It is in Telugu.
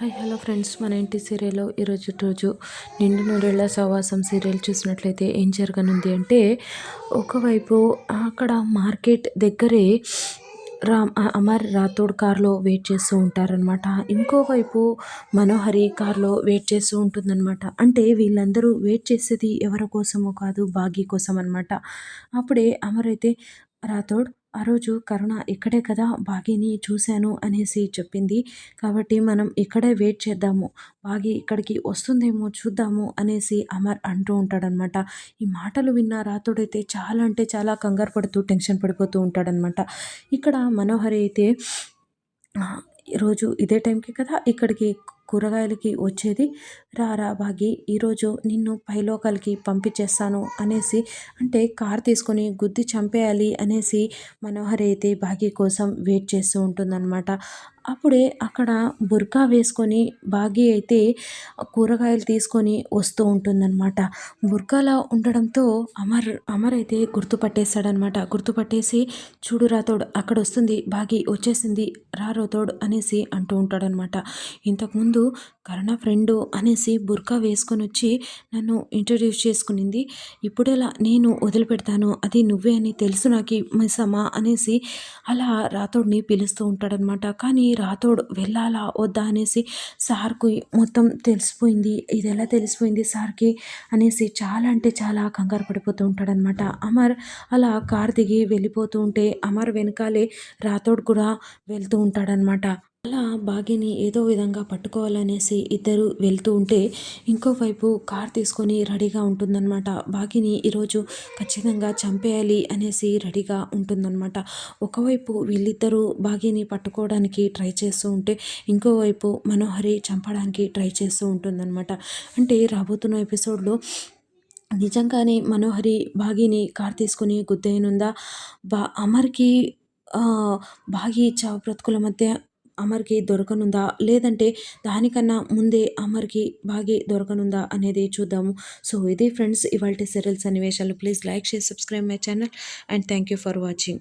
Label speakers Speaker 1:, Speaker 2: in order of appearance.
Speaker 1: Hi hello friends. మన ఇంటి సీరియల్లో ఈరోజు రోజు నిండు నూరేళ్ళ సహవాసం సీరియల్ చూసినట్లయితే ఏం జరగనుంది అంటే ఒకవైపు అక్కడ మార్కెట్ దగ్గరే రామ్ అమర్ రాథోడ్ కార్లో వెయిట్ చేస్తూ ఉంటారనమాట ఇంకోవైపు మనోహరి కార్లో వెయిట్ చేస్తూ ఉంటుందన్నమాట. అంటే వీళ్ళందరూ వెయిట్ చేసేది ఎవరి కోసమో కాదు భాగ్య కోసం అనమాట అప్పుడే అమర్ అయితే రాథోడ్ ఆ రోజు కరుణ ఇక్కడే కదా బాగీని చూశాను అనేసి చెప్పింది. కాబట్టి మనం ఇక్కడే వెయిట్ చేద్దాము. బాగి ఇక్కడికి వస్తుందేమో చూద్దాము అనేసి అమర్ అంటూ ఉంటాడనమాట. ఈ మాటలు విన్న రాతుడైతే చాలా అంటే చాలా కంగారు పడుతూ టెన్షన్ పడిపోతూ ఉంటాడనమాట. ఇక్కడ మనోహరి అయితే రోజు ఇదే టైంకి కదా ఇక్కడికి కూరగాయలకి వచ్చేది రారా బాగి ఈరోజు నిన్ను పైలోకాలకి పంపించేస్తాను అనేసి అంటే కార్ తీసుకొని గుద్ది చంపేయాలి అనేసి మనోహర్ అయితే బాగి కోసం వెయిట్ చేస్తూ ఉంటుందన్నమాట. అప్పుడే అక్కడ బుర్కా వేసుకొని బాగి అయితే కూరగాయలు తీసుకొని వస్తూ ఉంటుందన్నమాట. బుర్కాలో ఉండడంతో అమర్ అమర్ అయితే గుర్తుపట్టేశాడనమాట గుర్తుపట్టేసి చూడు రాతోడు అక్కడ వస్తుంది బాగి వచ్చేసింది రా రోతోడు అనేసి అంటూ ఉంటాడనమాట ఇంతకుముందు కరణ ఫ్రెండు అనేసి బుర్కా వేసుకొని వచ్చి నన్ను ఇంట్రడ్యూస్ చేసుకునింది. ఇప్పుడెలా నేను వదిలిపెడతాను అది నువ్వే అని తెలుసు నాకు మిస్సమ్మా అనేసి అలా రాతోడిని పిలుస్తూ ఉంటాడనమాట కానీ రాతోడు వెళ్ళాలా వద్దా అనేసి సార్కు మొత్తం తెలిసిపోయింది. ఇది ఎలా తెలిసిపోయింది సార్కి అనేసి చాలా అంటే చాలా కంగారు పడిపోతూ ఉంటాడనమాట అమర్ అలా కార్ దిగి వెళ్ళిపోతూ ఉంటే అమర్ వెనకాలే రాతోడు కూడా వెళ్తూ ఉంటాడనమాట అలా బాగిని ఏదో విధంగా పట్టుకోవాలనేసి ఇద్దరు వెళ్తూ ఉంటే ఇంకోవైపు కార్ తీసుకొని రెడీగా ఉంటుందన్నమాట. బాగిని ఈరోజు ఖచ్చితంగా చంపేయాలి అనేసి రెడీగా ఉంటుందన్నమాట. ఒకవైపు వీళ్ళిద్దరూ బాగిని పట్టుకోవడానికి ట్రై చేస్తూ ఉంటే ఇంకోవైపు మనోహరి చంపడానికి ట్రై చేస్తూ ఉంటుందన్నమాట. అంటే రాబోతున్న ఎపిసోడ్లో నిజంగానే మనోహరి బాగిని కార్ తీసుకుని గుద్దైనుందా బా అమర్కి బాగి చావు బ్రతుకుల మధ్య అమర్కి దొరకనుందా? లేదంటే దానికన్నా ముందే అమర్కి బాగి దొరకనుందా అనేది చూద్దాము. సో ఇది ఫ్రెండ్స్ ఇవాళ సీరియల్ సన్నివేశాలు. Please like share subscribe my channel and thank you for watching.